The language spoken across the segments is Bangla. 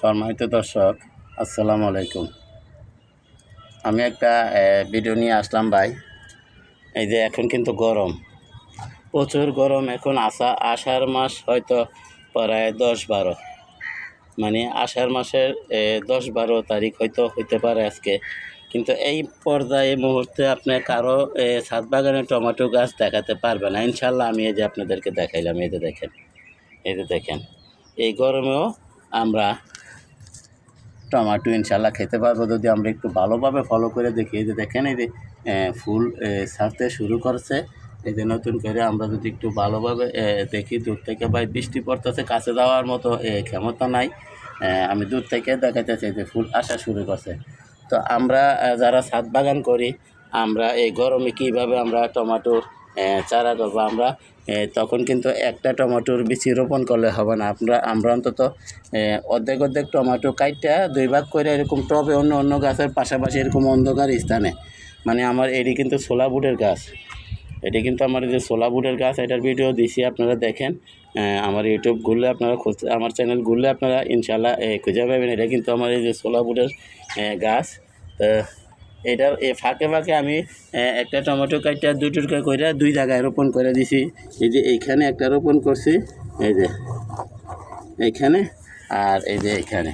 সম্মানিত দর্শক, আসসালামু আলাইকুম। আমি একটা ভিডিও নিয়ে আসলাম ভাই। এই যে এখন কিন্তু গরম। প্রচুর গরম এখন আসা, আষাঢ় মাস হয়তো প্রায় দশ বারো। মানে আষাঢ় মাসের দশ বারো তারিখ হয়তো হইতে পারে আজকে। কিন্তু এই পর্যায়ে মুহূর্তে আপনি কারও ছাদ বাগানে টমেটো গাছ দেখাতে পারবে না। ইনশাল্লাহ আমি এই যে আপনাদেরকে দেখাইলাম, এই যে দেখেন, এই যে দেখেন। এই গরমেও আমরা টমাটো ইনশাল্লাহ খেতে পারব। যদি আমরা একটু ভালোভাবে ফলো করে দেখি যে দেখেন, এই যে ফুল ছাড়তে শুরু করছে। এই যে নতুন করে আমরা যদি একটু ভালোভাবে দেখি, দূর থেকে ভাই বৃষ্টি পড়তেছে, কাছে যাওয়ার মতো ক্ষমতা নাই। আমি দূর থেকে দেখাইতেছি যে ফুল আসা শুরু করছে। তো আমরা যারা ছাদ বাগান করি, আমরা এই গরমে কীভাবে আমরা টমাটোর চারা করব আমরা তখন কিন্তু একটা টমেটোর বেশি রোপণ করলে হবে না। আমরা আমরা অন্তত অর্ধেক অর্ধেক টমেটো কাইটটা দুই ভাগ করে এরকম টবে অন্য অন্য গাছের পাশাপাশি এরকম অন্ধকার স্থানে। মানে আমার এটি কিন্তু সোলা বুটের গাছ। এটি কিন্তু আমার যে সোলা বুটের গাছ, এটার ভিডিও দিছি, আপনারা দেখেন। আমার ইউটিউব ঘুরলে আপনারা খুঁজ, আমার চ্যানেল ঘুরলে আপনারা ইনশাল্লাহ খুঁজে পাবেন। এটা কিন্তু আমার এই যে সোলা বুটের গাছ। এটার এ ফাঁকে ফাঁকে আমি একটা টমেটো কাটটা দুই টুকরা করে দুই জায়গায় রোপণ করে দিছি। এই যে এইখানে একটা রোপণ করছি, এই যে এইখানে আর এই যে এইখানে।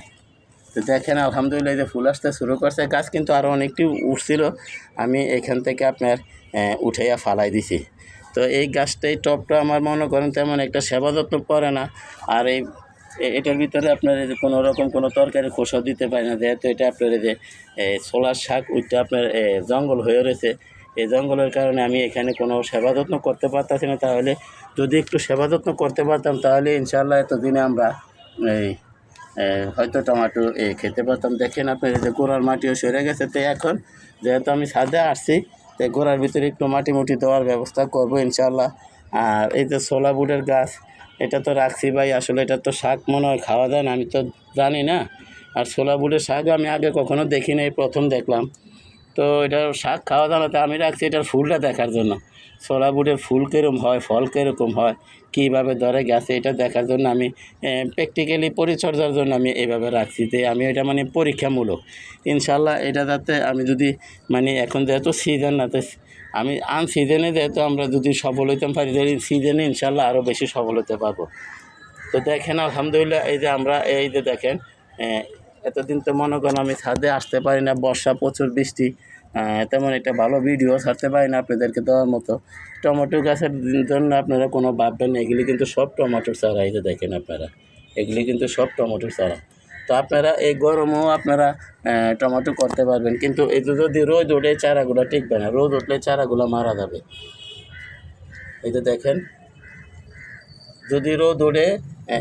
তো দেখেন, আলহামদুলিল্লাহ এই যে ফুল আসতে শুরু করছে। গাছ কিন্তু আরও অনেকটি উঠছিল। আমি এখান থেকে আপনার উঠাইয়া ফালাই দিছি। তো এই গাছটাই টপটা আমার মনে করেন তেমন একটা সেবা যত্ন পড়ে না। আর এই এটার ভিতরে আপনার যে কোনো রকম কোনো তরকারি খোসা দিতে পারে না যেহেতু এটা আপনার যে ছোলার শাক ওইটা আপনার জঙ্গল হয়ে রয়েছে। এই জঙ্গলের কারণে আমি এখানে কোনো সেবা যত্ন করতে পারতাছি না। তাহলে যদি একটু সেবা যত্ন করতে পারতাম তাহলে ইনশাল্লাহ এতদিনে আমরা এই হয়তো টমাটো এ, খেতে পারতাম। দেখেন আপনার যে গোড়ার মাটিও সরে গেছে। তো এখন যেহেতু আমি ছাদে আসছি তাই গোড়ার ভিতরে একটু মাটি মুটি দেওয়ার ব্যবস্থা করব ইনশাল্লাহ আর এই যে ছোলা বুটের গাছ, এটা তো রাখছি ভাই, আসলে এটা তো শাক মনে হয় খাওয়া যায় না, আমি তো জানি না। আর ছোলা বুটের শাক আমি আগে কখনো দেখিনি প্রথম দেখলাম। তো এটা শাক খাওয়া দাওয়া আমি রাখছি এটার ফুলটা দেখার জন্য। ছোলা বুটের ফুল কীরকম হয়, ফল কীরকম হয়, কীভাবে ধরে গেছে এটা দেখার জন্য আমি প্র্যাকটিক্যালি পরিচর্যার জন্য আমি এইভাবে রাখছি তো আমি এটা মানে পরীক্ষামূলক। ইনশাল্লাহ এটা যাতে আমি যদি মানে এখন যেহেতু সিজন না তো আমি আন সিজনে যেহেতু আমরা যদি সফল হইতে পারি সিজনে ইনশাল্লাহ আরও বেশি সফল হতে পারব। তো দেখেন আলহামদুলিল্লাহ, এই যে আমরা, এই যে দেখেন এতদিন তো মনে করেন আমি ছাদে আসতে পারি না, বর্ষা, প্রচুর বৃষ্টি তেমন একটা ভালো ভিডিও ছাড়তে পারি না আপনাদেরকে দেওয়ার মতো। টমেটো গাছের জন্য আপনারা কোনো ভাববেন না, এগুলি কিন্তু সব টমেটোর চারা, এই যে দেখেন আপনারা, এগুলি কিন্তু সব টমেটোর চারা। তো আপনারা এই গরমেও আপনারা টমেটো করতে পারবেন, কিন্তু এই যদি রোদ ওঠে, চারাগুলো টিকবে না, রোদ উঠলে চারাগুলো মারা যাবে। এই দেখেন, যদি রোদ এ-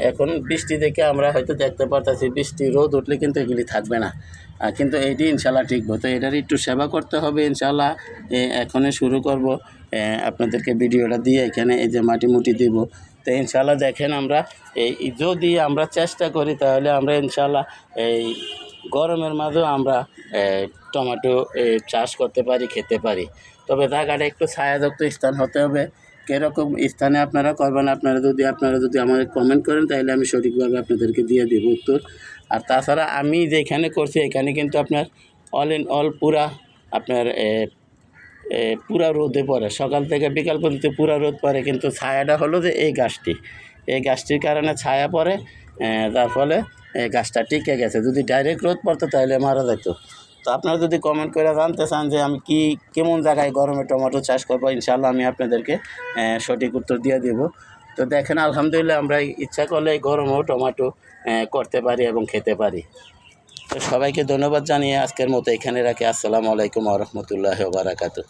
এখন বৃষ্টি দেখে আমরা হয়তো দেখতে পারতেছি, বৃষ্টি রোদ উঠলে কিন্তু এগুলি থাকবে না। কিন্তু এইটি ইনশাল্লাহ ঠিকবো তো এটার একটু সেবা করতে হবে ইনশাল্লাহ এখনই শুরু করব। আপনাদেরকে ভিডিওটা দিয়ে এখানে এই যে মাটি মুটি দিব। তো ইনশাল্লাহ দেখেন আমরা এই যদি আমরা চেষ্টা করি তাহলে আমরা ইনশাল্লাহ এই গরমের মাঝেও আমরা টমেটো চাষ করতে পারি, খেতে পারি। তবে জায়গাটা একটু ছায়াযুক্ত স্থান হতে হবে। কীরকম স্থানে আপনারা করবেন, আপনারা যদি আপনারা যদি আমাকে কমেন্ট করেন, তাহলে আমি সঠিকভাবে আপনাদেরকে দিয়ে দেবো উত্তর। আর তাছাড়া আমি যেখানে করছি, এখানে কিন্তু আপনার অল ইন অল পুরা আপনার পুরা রোদে পড়ে। সকাল থেকে বিকাল পর্যন্ত পুরা রোদ পড়ে, কিন্তু ছায়াটা হলো যে এই গাছটি। এই গাছটির কারণে ছায়া পড়ে তার ফলে এই গাছটা টিকে গেছে। যদি ডাইরেক্ট রোদ পড়তো, তাহলে মারা যেত। তো আপনারা যদি কমেন্ট করে জানতে চান যে আমি কি, কেমন জায়গায় গরমে টমেটো চাষ করব ইনশাল্লাহ আমি আপনাদেরকে সঠিক উত্তর দিয়ে দেব। তো দেখেন, আলহামদুলিল্লাহ আমরা ইচ্ছা করলে গরমও টমেটো করতে পারি এবং খেতে পারি। তো সবাইকে ধন্যবাদ জানিয়ে আজকের মতো এখানে রাখি। আসসালামু আলাইকুম রহমতুল্লাহ বারাকাতু